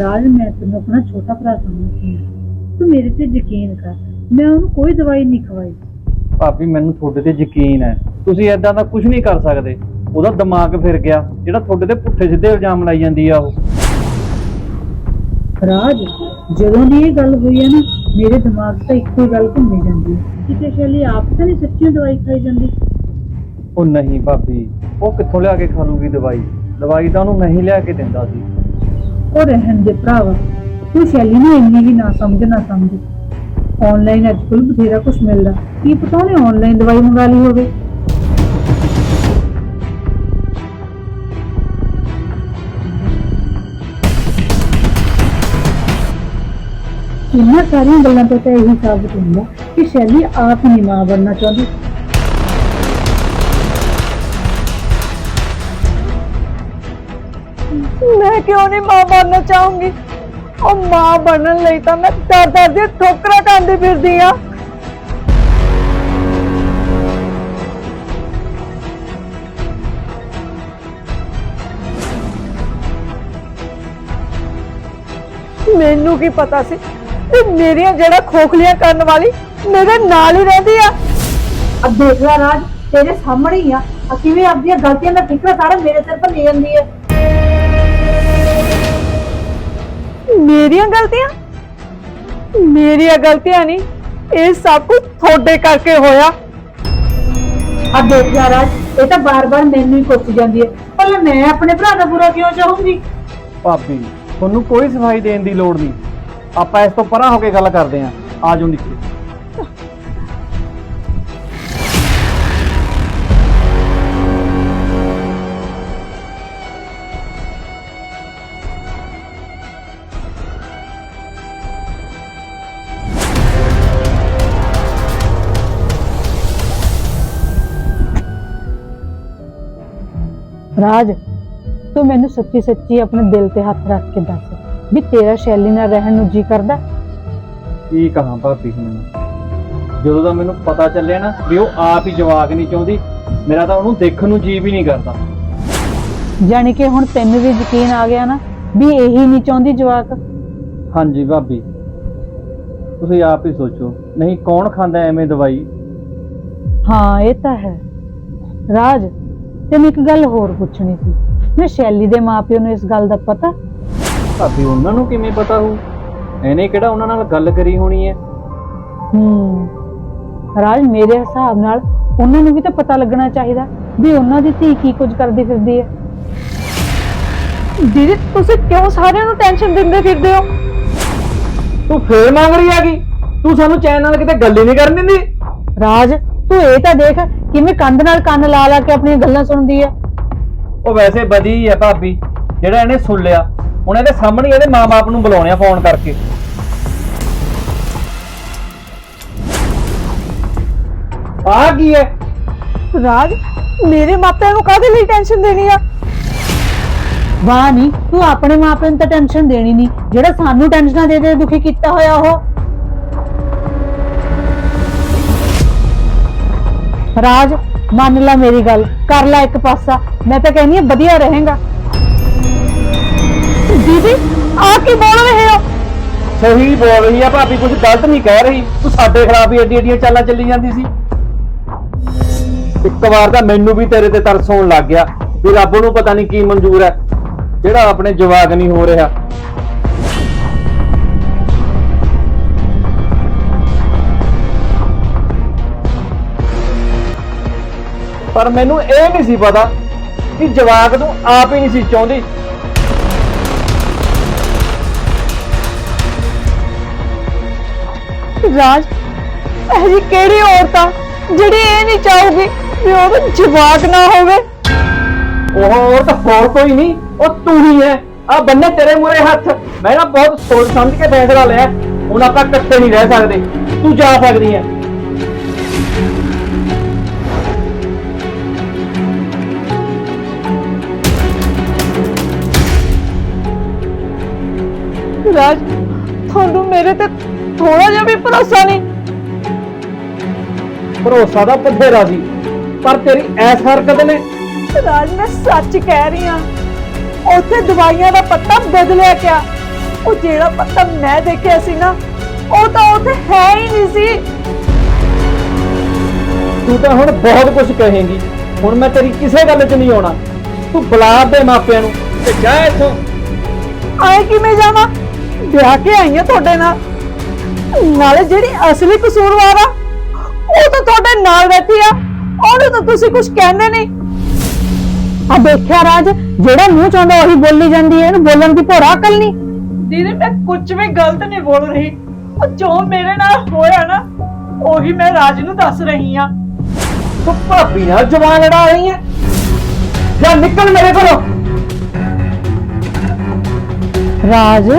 ਰਾਜ ਮੈਂ ਤੈਨੂੰ ਆਪਣਾ ਛੋਟਾ ਭਰਾ ਸਮਝਦੀ ਹਾਂ। ਤੂੰ ਮੇਰੇ ਤੇ ਯਕੀਨ ਕਰ ਮੈਂ ਉਹਨੂੰ ਕੋਈ ਦਵਾਈ ਨਹੀਂ ਖਵਾਈ। ਭਾਬੀ ਮੈਨੂੰ ਤੁਹਾਡੇ ਤੇ ਯਕੀਨ ਹੈ। ਤੁਸੀਂ ਐਦਾਂ ਦਾ ਕੁਝ ਨਹੀਂ ਕਰ ਸਕਦੇ। ਉਹਦਾ ਦਿਮਾਗ ਫਿਰ ਗਿਆ ਜਿਹੜਾ ਤੁਹਾਡੇ ਤੇ ਪੁੱਠੇ ਸਿੱਧੇ ਇਲਜ਼ਾਮ ਲਾਈ ਜਾਂਦੀ ਆ ਉਹ। ਰਾਜ ਜਦੋਂ ਦੀ ਇਹ ਗੱਲ ਹੋਈ ਹੈ ਨਾ ਮੇਰੇ ਦਿਮਾਗ 'ਚ ਤਾਂ ਇੱਕੋ ਗੱਲ ਘੁੰਮੀ ਜਾਂਦੀ ਹੈ। ਕਿਤੇ ਸ਼ੈਲੀ ਆਪ ਤਾਂ ਨਹੀਂ ਸੱਚੀ ਦਵਾਈ ਖਾਈ ਜਾਂਦੀ? ਉਹ ਨਹੀਂ ਭਾਬੀ ਉਹ ਕਿੱਥੋਂ ਲਿਆ ਕੇ ਖਾ ਲੂਗੀ ਦਵਾਈ? ਦਵਾਈ ਤਾਂ ਉਹਨੂੰ ਨਹੀਂ ਲਿਆ ਕੇ ਦਿੰਦਾ ਸੀ। ਉਹ ਰਹਿਣ ਦੇ ਭਰਾਵਾ। ਤੂੰ ਸ਼ੈਲੀ ਨੂੰ ਇੰਨੀ ਵੀ ਨਾ ਸਮਝ ਨਾ ਸਮਝ। ਆਨਲਾਈਨ ਅੱਜ ਕੱਲ੍ਹ ਬਥੇਰਾ ਕੁਝ ਮਿਲਦਾ। ਕੀ ਪਤਾ ਉਹਨੇ ਆਨਲਾਈਨ ਦਵਾਈ ਮੰਗਾ ਲਈ ਹੋਵੇ। ਇਹਨਾਂ ਸਾਰੀਆਂ ਗੱਲਾਂ ਤੋਂ ਤਾਂ ਇਹੀ ਸਾਬਤ ਹੁੰਦਾ ਕਿ ਸ਼ੈਲੀ ਆਪ ਨਹੀਂ ਮਾਂ ਬਣਨਾ ਚਾਹੁੰਦੀ। क्यों नहीं माँ बनना चाहूँगी? और माँ बनने लेता तो मैं दर डर से ठोकरा खाते फिर दिया मेनू की पता सी? तो मेरिया जड़ा खोखलियाँ करने वाली मेरे नाल ही रहती है अब देख ला राज, तेरे सामने ही है अकेले आप दिया गलतियाँ ना सारा मेरे सर ले आंदी है ਮੇਰੀਆਂ ਗਲਤੀਆਂ? ਮੇਰੀਆਂ ਗਲਤੀਆਂ ਨਹੀਂ ਇਹ ਸਭ ਕੁਝ ਤੁਹਾਡੇ ਕਰਕੇ ਹੋਇਆ। ਆ ਦੇਖ ਯਾਰ ਇਹ ਤਾਂ ਬਾਰ-ਬਾਰ ਮੈਨੂੰ ਹੀ ਕੁੱਟ ਜਾਂਦੀ ਹੈ। ਭਲਾ ਮੈਂ ਆਪਣੇ ਭਰਾ ਦਾ ਬੁਰਾ ਕਿਉਂ ਚਾਹੂੰਗੀ? ਭਾਬੀ ਤੁਹਾਨੂੰ ਕੋਈ ਸਫ਼ਾਈ ਦੇਣ ਦੀ ਲੋੜ ਨਹੀਂ। ਆਪਾਂ ਇਸ ਤੋਂ ਪਰਾਂ ਹੋ ਕੇ ਗੱਲ ਕਰਦੇ ਆਂ ਆਜੋ ਨਿੱਕੇ। ਰਾਜ ਤੂੰ ਮੈਨੂੰ ਸੱਚੀ ਸੱਚੀ ਆਪਣੇ ਦਿਲ ਤੇ ਹੱਥ ਰੱਖ ਕੇ ਦੱਸ ਵੀ ਤੇਰਾ ਸ਼ੈਲੀ ਨਾਲ ਰਹਿਣ ਨੂੰ ਜੀ ਕਰਦਾ? ਕੀ ਕਹਾਂ ਭਾਬੀ ਹੁਣ ਜਦੋਂ ਦਾ ਮੈਨੂੰ ਪਤਾ ਚੱਲਿਆ ਨਾ ਵੀ ਉਹ ਆਪ ਹੀ ਜਵਾਕ ਨਹੀਂ ਚਾਹੁੰਦੀ ਮੇਰਾ ਤਾਂ ਉਹਨੂੰ ਦੇਖਣ ਨੂੰ ਜੀ ਵੀ ਨਹੀਂ ਕਰਦਾ। ਯਾਨੀ ਕਿ ਹੁਣ ਤੈਨੂੰ ਵੀ ਯਕੀਨ ਆ ਗਿਆ ਨਾ ਵੀ ਇਹੀ ਨਹੀਂ ਚਾਹੁੰਦੀ ਜਵਾਕ? ਹਾਂਜੀ ਭਾਬੀ। ਤੁਸੀਂ ਆਪ ਹੀ ਸੋਚੋ ਨਹੀਂ ਕੌਣ ਖਾਂਦਾ ਐਵੇਂ ਦਵਾਈ? ਹਾਂ ਇਹ ਤਾਂ ਹੈ। ਰਾਜ ਤੈਨੂੰ ਇੱਕ ਗੱਲ ਹੋਰ ਪੁੱਛਣੀ ਸੀ। ਮੈਂ ਸ਼ੈਲੀ ਦੇ ਮਾਪਿਓ ਨੂੰ ਇਸ ਗੱਲ ਦਾ ਪਤਾ? ਭਾਬੀ ਉਹਨਾਂ ਨੂੰ ਕਿਵੇਂ ਪਤਾ ਹੋਊ? ਐਨੇ ਕਿਹੜਾ ਉਹਨਾਂ ਨਾਲ ਗੱਲ ਕਰੀ ਹੋਣੀ ਹੈ? ਹੂੰ। ਰਾਜ ਮੇਰੇ ਹਿਸਾਬ ਨਾਲ ਉਹਨਾਂ ਨੂੰ ਵੀ ਤਾਂ ਪਤਾ ਲੱਗਣਾ ਚਾਹੀਦਾ ਵੀ ਉਹਨਾਂ ਦੀ ਧੀ ਕੀ ਕੁਝ ਕਰਦੀ ਫਿਰਦੀ ਹੈ। ਦੀਦੀ ਤੁਸੀਂ ਕਿਉਂ ਸਾਰਿਆਂ ਨੂੰ ਟੈਨਸ਼ਨ ਦਿੰਦੇ ਫਿਰਦੇ ਹੋ? ਤੂੰ ਫੇਰ ਮੰਗ ਰਹੀ ਹੈਗੀ। ਤੂੰ ਸਾਨੂੰ ਚੈਨ ਨਾਲ ਕਿਤੇ ਗੱਲ ਹੀ ਨਹੀਂ ਕਰਨ ਦਿੰਦੀ। ਰਾਜ ਤੂੰ ਇਹ ਤਾਂ ਦੇਖ ਕਿਵੇਂ ਕੰਧ ਨਾਲ ਕੰਨ ਲਾ ਲਾ ਕੇ ਆਪਣੀਆਂ ਗੱਲਾਂ ਸੁਣਦੀ ਹੈ ਉਹ ਵੈਸੇ ਬਦੀ ਹੈ ਭਾਬੀ ਜਿਹੜਾ ਇਹਨੇ ਸੁਣ ਲਿਆ। ਹੁਣ ਇਹਦੇ ਸਾਹਮਣੇ ਇਹਦੇ ਮਾਪੇ ਨੂੰ ਬੁਲਾਉਣੇ ਆ ਫੋਨ ਕਰਕੇ। ਆ ਕੀ ਹੈ ਰਾਜ ਮੇਰੇ ਮਾਪਿਆਂ ਨੂੰ ਕਾਹਦੇ ਲਈ ਟੈਨਸ਼ਨ ਦੇਣੀ ਆ? ਵਾਹ ਨਹੀਂ ਤੂੰ ਆਪਣੇ ਮਾਪਿਆਂ ਨੂੰ ਤਾਂ ਟੈਨਸ਼ਨ ਦੇਣੀ ਨਹੀਂ ਜਿਹੜਾ ਸਾਨੂੰ ਟੈਨਸ਼ਨਾਂ ਦੇ ਦੇ ਦੁਖੀ ਕੀਤਾ ਹੋਇਆ ਉਹ। ਰਾਜ, ਮੰਨ ਲੈ ਮੇਰੀ ਗੱਲ, ਕਰ ਲੈ ਇੱਕ ਪਾਸਾ। ਮੈਂ ਤਾਂ ਕਹਿੰਦੀ ਹਾਂ ਵਧੀਆ ਰਹੇਗਾ। ਦੀਦੀ ਆ ਕੀ ਬੋਲ ਰਹੇ ਹੋ? ਸਹੀ ਬੋਲ ਰਹੀ ਆ ਭਾਬੀ ਕੁਝ ਗਲਤ ਨਹੀਂ ਕਹਿ ਰਹੀ। ਤੂੰ ਸਾਡੇ ਖਿਲਾਫ ਹੀ ਏਡੀ ਏਡੀਆਂ ਚਾਲਾਂ ਚੱਲੀ ਜਾਂਦੀ ਸੀ। ਇੱਕ ਵਾਰ ਤਾਂ ਮੈਨੂੰ ਵੀ ਤੇਰੇ ਤੇ ਤਰਸ ਆਉਣ ਲੱਗ ਗਿਆ ਵੀ ਰੱਬ ਨੂੰ ਪਤਾ ਨਹੀਂ ਕੀ ਮਨਜ਼ੂਰ ਹੈ, ਜਿਹੜਾ ਆਪਣੇ ਜਵਾਕ ਨਹੀਂ ਹੋ ਰਿਹਾ। ਪਰ ਮੈਨੂੰ ਇਹ ਨਹੀਂ ਸੀ ਪਤਾ ਕਿ ਜਵਾਕ ਨੂੰ ਆਪ ਹੀ ਨਹੀਂ ਸੀ ਚਾਹੁੰਦੀ। ਰਾਜ ਇਹ ਜੀ ਕਿਹੜੀ ਔਰਤ ਆ ਜਿਹੜੀ ਇਹ ਨਹੀਂ ਚਾਹੂਗੀ ਵੀ ਉਹਦਾ ਜਵਾਕ ਨਾ ਹੋਵੇ? ਉਹ ਹੋਰ ਤਾਂ ਹੋਰ ਕੋਈ ਨਹੀਂ ਉਹ ਤੂੰ ਹੀ ਹੈ। ਆ ਬੰਨੇ ਤੇਰੇ ਮੂਰੇ ਹੱਥ। ਮੈਂ ਨਾ ਬਹੁਤ ਸੋਚ ਸਮਝ ਕੇ ਫੈਸਲਾ ਲਿਆ। ਹੁਣ ਆਪਾਂ ਇਕੱਠੇ ਨਹੀਂ ਰਹਿ ਸਕਦੇ। ਤੂੰ ਜਾ ਸਕਦੀ ਹੈ। ਰਾਜ ਤੁਹਾਨੂੰ ਮੇਰੇ ਤੇ ਥੋੜਾ ਜਿਹਾ ਵੀ ਭਰੋਸਾ ਨਹੀਂ। ਭਰੋਸਾ ਦਾ ਬਥੇਰਾ ਸੀ ਪਰ ਤੇਰੀ ਐਸ ਹਰਕਤ ਨੇ ਰਾਜ ਮੈਂ ਸੱਚ ਕਹਿ ਰਹੀ ਹਾਂ ਉੱਥੇ ਦਵਾਈਆਂ ਦਾ ਪੱਤਾ ਬਦਲਿਆ ਕਿਆ ਉਹ ਜਿਹੜਾ ਪੱਤਾ ਮੈਂ ਦੇਖਿਆ ਸੀ ਨਾ ਉਹ ਤਾਂ ਉੱਥੇ ਹੈ ਹੀ ਨਹੀਂ ਸੀ। ਤੂੰ ਤਾਂ ਹੁਣ ਬਹੁਤ ਕੁਝ ਕਹੇਂਗੀ ਹੁਣ ਮੈਂ ਤੇਰੀ ਕਿਸੇ ਗੱਲ 'ਚ ਨਹੀਂ ਆਉਣਾ। ਤੂੰ ਬੁਲਾ ਦੇ ਮਾਪਿਆਂ ਨੂੰ ਤੇ ਜਾ ਇੱਥੋਂ। ਆਏ ਕਿਵੇਂ ਜਾਵਾਂ? ਵਿਆਹ ਕੇ ਆਈ ਆ ਤੁਹਾਡੇ ਨਾਲ। ਨਾਲੇ ਜਿਹੜੀ ਅਸਲੀ ਕਸੂਰਵਾਰ ਆ ਉਹ ਤਾਂ ਤੁਹਾਡੇ ਨਾਲ ਬੈਠੀ ਆ। ਉਹਨੂੰ ਤਾਂ ਤੁਸੀਂ ਕੁਝ ਕਹਿੰਦੇ ਨਹੀਂ। ਆ ਦੇਖਿਆ ਰਾਜ ਜਿਹੜਾ ਮੂੰਹ ਚਾਹੁੰਦਾ ਉਹੀ ਬੋਲੀ ਜਾਂਦੀ ਹੈ ਇਹਨੂੰ ਬੋਲਣ ਦੀ ਭੋਰਾ ਅਕਲ ਨਹੀਂ। ਦੀਦੀ ਮੈਂ ਕੁਝ ਵੀ ਗਲਤ ਨਹੀਂ ਬੋਲ ਰਹੀ। ਉਹ ਜੋ ਮੇਰੇ ਨਾਲ ਹੋਇਆ ਨਾ ਉਹੀ ਮੈਂ ਰਾਜ ਨੂੰ ਦੱਸ ਰਹੀ ਆ। ਤੂੰ ਭਾਬੀ ਨਾਲ ਜਵਾਨ ਲੜਾ ਰਹੀ ਹੈ? ਜਾ ਨਿਕਲ ਮੇਰੇ ਰਾਜ ਰਾਜ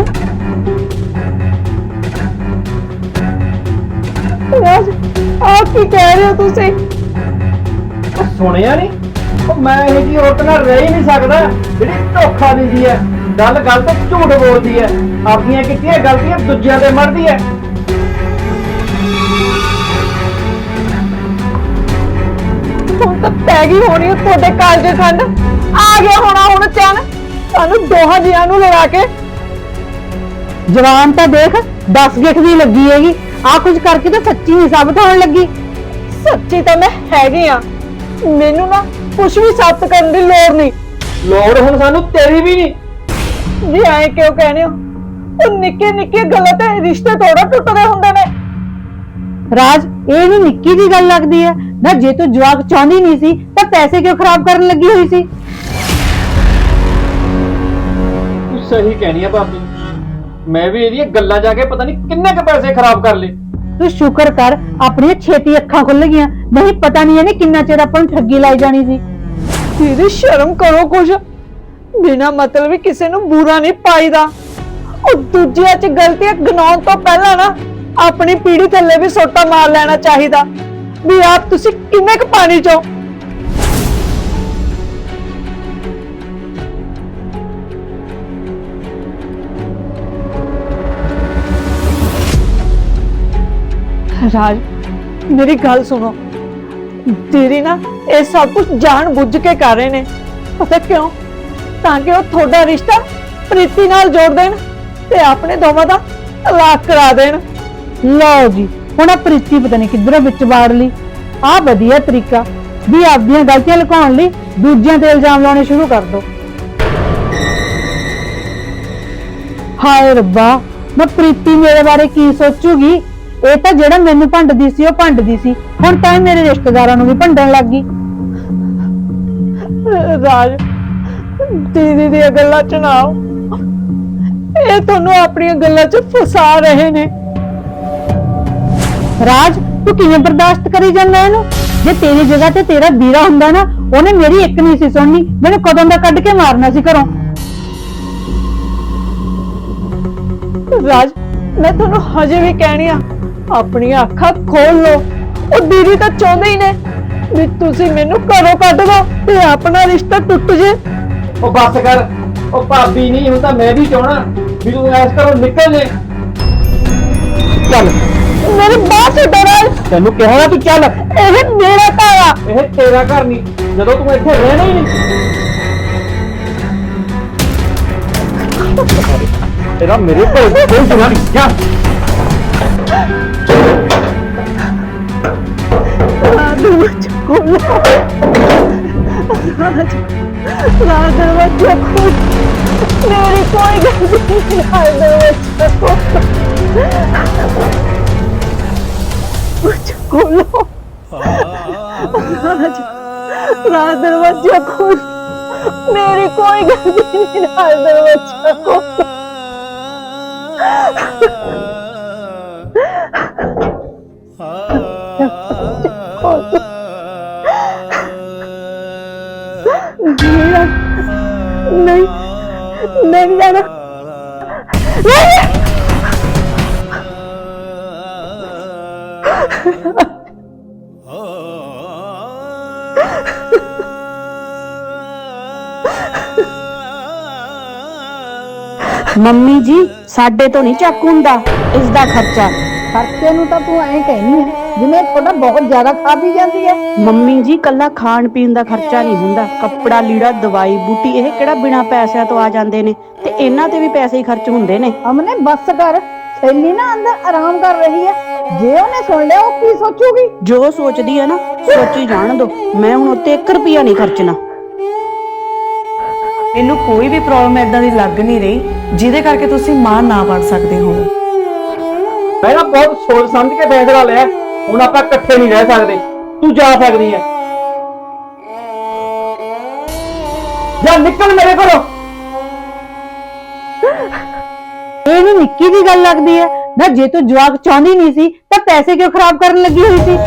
ਆ ਕੀ ਕਹਿ ਰਹੇ ਹੋ ਤੁਸੀਂ? ਸੁਣਿਆ ਨਹੀਂ ਉਹ ਮੈਂ ਇਹ ਜੀ ਔਰਤ ਨਾਲ ਰਹਿ ਹੀ ਨਹੀਂ ਸਕਦਾ। ਜਿਹੜੀ ਧੋਖਾ ਦਿੰਦੀ ਹੈ ਗੱਲ ਗੱਲ ਤੋਂ ਝੂਠ ਬੋਲਦੀ ਹੈ। ਆਪਣੀਆਂ ਕੀਤੀਆਂ ਗਲਤੀਆਂ ਦੂਜਿਆਂ ਤੇ ਮਰਦੀ ਹੈ। ਹੁਣ ਤਾਂ ਪੈ ਗਈ ਹੋਣੀ ਆ ਤੁਹਾਡੇ ਕਾਲਜੇ ਖੰਡ ਆ ਗਿਆ ਹੋਣਾ ਹੁਣ ਚੈਨ। ਸਾਨੂੰ ਦੋਹਾਂ ਜੀਆਂ ਨੂੰ ਲੜਾ ਕੇ। ਜਵਾਨ ਤਾਂ ਦੇਖ 10 ਗਿੱਠ ਦੀ ਲੱਗੀ ਹੈਗੀ। ਆ ਕੁਝ ਕਰਕੇ ਤਾਂ ਸੱਚੀ ਨਹੀਂ ਸਾਬਤ ਹੋਣ ਲੱਗੀ। ਸੱਚੀ ਤਾਂ ਮੈਂ ਹੈਗੀ ਆ। ਮੈਨੂੰ ਨਾ ਕੁਝ ਵੀ ਸਾਬਤ ਕਰਨ ਦੀ ਲੋੜ ਨਹੀਂ। ਲੋੜ ਹੁਣ ਸਾਨੂੰ ਤੇਰੀ ਵੀ ਨਹੀਂ। ਜੀ ਐ ਕਿਉਂ ਕਹਿੰਦੇ ਹੋ? ਉਹ ਨਿੱਕੇ ਨਿੱਕੇ ਗੱਲਾਂ ਤੇ ਰਿਸ਼ਤੇ ਥੋੜਾ ਟੁੱਟਦੇ ਹੁੰਦੇ ਨੇ। ਰਾਜ ਇਹ ਵੀ ਨਿੱਕੀ ਜੀ ਗੱਲ ਲੱਗਦੀ ਹੈ। ਨਾ ਜੇ ਤੂੰ ਜਵਾਕ ਚਾਹੁੰਦੀ ਨਹੀਂ ਸੀ ਤਾਂ ਪੈਸੇ ਕਿਉਂ ਖਰਾਬ ਕਰਨ ਲੱਗੀ ਹੋਈ ਸੀ? ਤੂੰ ਸਹੀ ਕਹਿਣੀ ਆ ਭਾਬੀ। ਮੈਂ ਵੀ ਇਹਦੀਆਂ ਗੱਲਾਂ ਜਾ ਕੇ ਪਤਾ ਨਹੀਂ ਕਿੰਨੇ ਕ ਪੈਸੇ ਖਰਾਬ ਕਰ ਲਏ। ਤੂੰ ਸ਼ੁਕਰ ਕਰ ਆਪਣੀਆਂ ਛੇਤੀ ਅੱਖਾਂ ਖੁੱਲ ਗਈਆਂ। ਨਹੀਂ ਪਤਾ ਨਹੀਂ ਇਹਨੇ ਕਿੰਨਾ ਚਿਰ ਆਪਾਂ ਨੂੰ ਠੱਗੀ ਲਾਈ ਜਾਣੀ ਸੀ। ਦੀਦੀ ਸ਼ਰਮ ਕਰੋ ਕੁਝ ਬਿਨਾ ਮਤਲਬ ਹੀ ਕਿਸੇ ਨੂੰ ਬੁਰਾ ਨਹੀਂ ਪਾਈਦਾ। ਉਹ ਦੂਜਿਆਂ 'ਚ ਗਲਤੀਆਂ ਗਨਾਉਣ ਤੋਂ ਪਹਿਲਾਂ ਨਾ ਆਪਣੀ ਪੀੜੀ ਥੱਲੇ ਵੀ ਸੋਟਾ ਮਾਰ ਲੈਣਾ ਚਾਹੀਦਾ। ਵੀ ਆਪ ਤੁਸੀਂ ਕਿੰਨੇ ਕੁ ਪਾਣੀ 'ਚੋਂ ਰਾਜ ਮੇਰੀ ਗੱਲ ਸੁਣੋ। ਤੇਰੀ ਨਾ ਇਹ ਸਭ ਕੁਝ ਜਾਣ ਬੁੱਝ ਕੇ ਕਰ ਰਹੇ ਨੇ। ਪਤਾ ਕਿਉਂ? ਤਾਂ ਕਿ ਉਹ ਤੁਹਾਡਾ ਰਿਸ਼ਤਾ ਪ੍ਰੀਤੀ ਨਾਲ ਜੋੜ ਦੇਣ ਤੇ ਆਪਣੇ ਦੋਵਾਂ ਦਾ ਤਲਾਕ ਕਰਾ ਦੇਣ। ਲਓ ਜੀ, ਹੁਣ ਆ ਪ੍ਰੀਤੀ ਪਤਾ ਨਹੀਂ ਕਿੱਧਰੋਂ ਵਿੱਚ ਵਾੜ ਲਈ। ਆ ਵਧੀਆ ਤਰੀਕਾ ਵੀ ਆਪਦੀਆਂ ਗਲਤੀਆਂ ਲੁਕਾਉਣ ਲਈ ਦੂਜਿਆਂ ਤੇ ਇਲਜ਼ਾਮ ਲਾਉਣੇ ਸ਼ੁਰੂ ਕਰ ਦੋ। ਹਾਏ ਰੱਬਾ, ਮੈਂ ਪ੍ਰੀਤੀ ਮੇਰੇ ਬਾਰੇ ਕੀ ਸੋਚੂਗੀ? ਇਹ ਤਾਂ ਜਿਹੜਾ ਮੈਨੂੰ ਭੰਡਦੀ ਸੀ ਉਹ ਭੰਡਦੀ ਸੀ। ਹੁਣ ਤਾਂ ਇਹ ਮੇਰੇ ਰਿਸ਼ਤੇਦਾਰਾਂ ਨੂੰ ਵੀ ਭੰਡਣ ਲੱਗ ਗਈ। ਰਾਜ ਦੀਦੀ ਦੀਆਂ ਗੱਲਾਂ ਚ ਨਾ ਆਓ। ਇਹ ਤੁਹਾਨੂੰ ਆਪਣੀਆਂ ਗੱਲਾਂ ਚ ਫਸਾ ਰਹੇ ਨੇ। ਰਾਜ ਤੂੰ ਕਿਵੇਂ ਬਰਦਾਸ਼ਤ ਕਰੀ ਜਾਂਦਾ ਇਹਨੂੰ? ਜੇ ਤੇਰੀ ਜਗ੍ਹਾ ਤੇ ਤੇਰਾ ਵੀਰਾ ਹੁੰਦਾ ਨਾ ਉਹਨੇ ਮੇਰੀ ਇੱਕ ਨਹੀਂ ਸੀ ਸੁਣਨੀ। ਮੈਨੂੰ ਕਦੋਂ ਦਾ ਕੱਢ ਕੇ ਮਾਰਨਾ ਸੀ ਘਰੋਂ? ਰਾਜ ਮੈਂ ਤੁਹਾਨੂੰ ਹਜੇ ਵੀ ਕਹਿਣੀ ਆ ਆਪਣੀਆਂ ਅੱਖਾਂ ਖੋਲ ਲਓ। ਉਹ ਦੀਦੀ ਤਾਂ ਚਾਹੁੰਦੇ ਹੀ ਨੇ ਵੀ ਤੁਸੀਂ ਮੈਨੂੰ ਘਰੋਂ ਕੱਢ ਦਿਓ ਤੇ ਆਪਣਾ ਰਿਸ਼ਤਾ ਟੁੱਟ ਜੇ। ਉਹ ਬੱਸ ਕਰ ਉਹ ਭਾਬੀ ਨਹੀਂ ਹੁਣ ਤਾਂ ਮੈਂ ਵੀ ਚਾਹਣਾ ਵੀ ਤੂੰ ਐਸ ਕਰੋ ਨਿਕਲ ਜੇ। ਚੱਲ। ਮੇਰੀ ਬਾਤ ਛੱਡੋ ਰਾਜ ਤੈਨੂੰ ਕਿਹਾ ਨਾ ਤੂੰ ਚੱਲ। ਇਹ ਮੇਰਾ ਘਰ ਆ। ਇਹ ਤੇਰਾ ਘਰ ਨਹੀਂ ਜਦੋਂ ਤੂੰ ਇੱਥੇ ਰਹਿਣਾ ਹੀ ਨਹੀਂ। ਤੇਰਾ ਮੇਰੇ ਕੋਲ ਕੋਈ ਸੁਣਾ ਨਹੀਂ। ਜਾ। ਦਰਵਾਜ਼ਾ ਖੋਲੋ ਰਾਜ ਰਾਜ ਦਰਵਾਜ਼ਾ ਖੋਲ ਮੇਰੀ ਕੋਈ ਗਲਤੀ ਨਹੀਂ ਰਾਜ ਦਰਵਾਜ਼ਾ ਖੋਲੋ ਖੋਲੋ ਰਾਜ ਰਾਜ ਦਰਵਾਜ਼ਾ ਖੋਲ ਮੇਰੀ ਕੋਈ ਗਲਤੀ ਨਹੀਂ ਰਾਜ ਦਰਵਾਜ਼ਾ ਖੋਲ ਨਹੀਂ ਨਹੀਂ ਜਾਣਾ ਮੰਮੀ ਜੀ ਸਾਡੇ ਤੋਂ ਨਹੀਂ ਚੱਕ ਹੁੰਦਾ। ਇਸ ਦਾ ਖਰਚਾ। ਖਰਚੇ ਨੂੰ ਤਾਂ ਤੂੰ ਐਂ ਕਹਿਨੀ ਹੈ ਜਿਵੇਂ ਤੁਹਾਡਾ ਬਹੁਤ ਜ਼ਿਆਦਾ ਖਾ ਪੀ ਜਾਂਦੀ ਹੈ ਮੰਮੀ ਜੀ ਕੱਲਾ ਖਾਣ ਪੀਣ ਦਾ ਖਰਚਾ ਨਹੀਂ ਹੁੰਦਾ। ਕੱਪੜਾ ਲੀੜਾ ਦਵਾਈ ਬੂਟੀ ਇਹ ਕਿਹੜਾ ਬਿਨਾ ਪੈਸਿਆਂ ਤੋਂ ਆ ਜਾਂਦੇ ਨੇ? ਤੇ ਇਹਨਾਂ ਤੇ ਵੀ ਪੈਸੇ ਹੀ ਖਰਚ ਹੁੰਦੇ ਨੇ। ਅਮਨੇ ਬੱਸ ਕਰ। ਸ਼ੈਲੀ ਨਾ ਅੰਦਰ ਆਰਾਮ ਕਰ ਰਹੀ ਹੈ ਜੇ ਉਹਨੇ ਸੁਣ ਲਿਆ ਉਹ ਕੀ ਸੋਚੂਗੀ? ਜੋ ਸੋਚਦੀ ਹੈ ਨਾ ਸੋਚੀ ਜਾਣ ਦੋ। ਮੈਂ ਹੁਣ ਉੱਤੇ 1 ਰੁਪਿਆ ਨਹੀਂ ਖਰਚਣਾ। ਮੈਨੂੰ ਕੋਈ ਵੀ ਪ੍ਰੋਬਲਮ ਐਦਾਂ ਦੀ ਲੱਗ ਨਹੀਂ ਰਹੀ ਜਿਹਦੇ ਕਰਕੇ ਤੁਸੀਂ ਮਾਂ ਨਾ ਬਣ ਸਕਦੇ ਹੋ। ਮੈਂ ਨਾ ਬਹੁਤ ਸੋਚ ਸਮਝ ਕੇ ਫੈਸਲਾ ਲਿਆ ਹੁਣ ਆਪਾਂ ਇਕੱਠੇ ਨਹੀਂ ਰਹਿ ਸਕਦੇ। ਤੂੰ ਜਾ ਸਕਦੀ ਹੈ। ਜਾ ਨਿਕਲ ਮੇਰੇ ਘਰੋਂ ਇਹ ਵੀ ਨਿੱਕੀ ਦੀ ਗੱਲ ਲੱਗਦੀ ਹੈ। ਨਾ, ਜੇ ਤੂੰ ਜਵਾਕ ਚਾਹੁੰਦੀ ਨਹੀਂ ਸੀ, ਤਾਂ ਪੈਸੇ ਕਿਉਂ ਖਰਾਬ ਕਰਨ ਲੱਗੀ ਹੋਈ ਸੀ?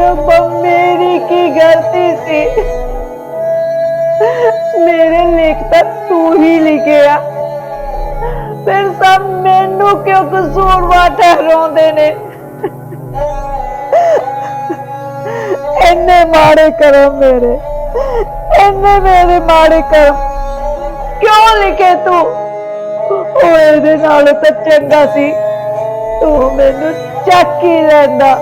ਰੱਬਾ, ਮੇਰੀ ਕੀ ਗਲਤੀ ਸੀ? ਮੇਰੇ ਲੇਖ ਤਾਂ ਤੂੰ ਹੀ ਲਿਖਿਆ। ਫਿਰ ਸਭ ਮੈਨੂੰ ਕਿਉਂ ਕਸੂਰਵਾਰ ਠਹਿਰਾਉਂਦੇ ਨੇ? ਇੰਨੇ ਮਾੜੇ ਕਰਮ ਮੇਰੇ। ਇੰਨੇ ਮੇਰੇ ਮਾੜੇ ਕਰਮ। ਕਿਉਂ ਲਿਖੇ ਤੂੰ? ਉਹ ਇਹਦੇ ਨਾਲ ਤਾਂ ਚੰਗਾ ਸੀ। ਤੂੰ ਮੈਨੂੰ ਚੱਕ ਹੀ ਲੈਂਦਾ।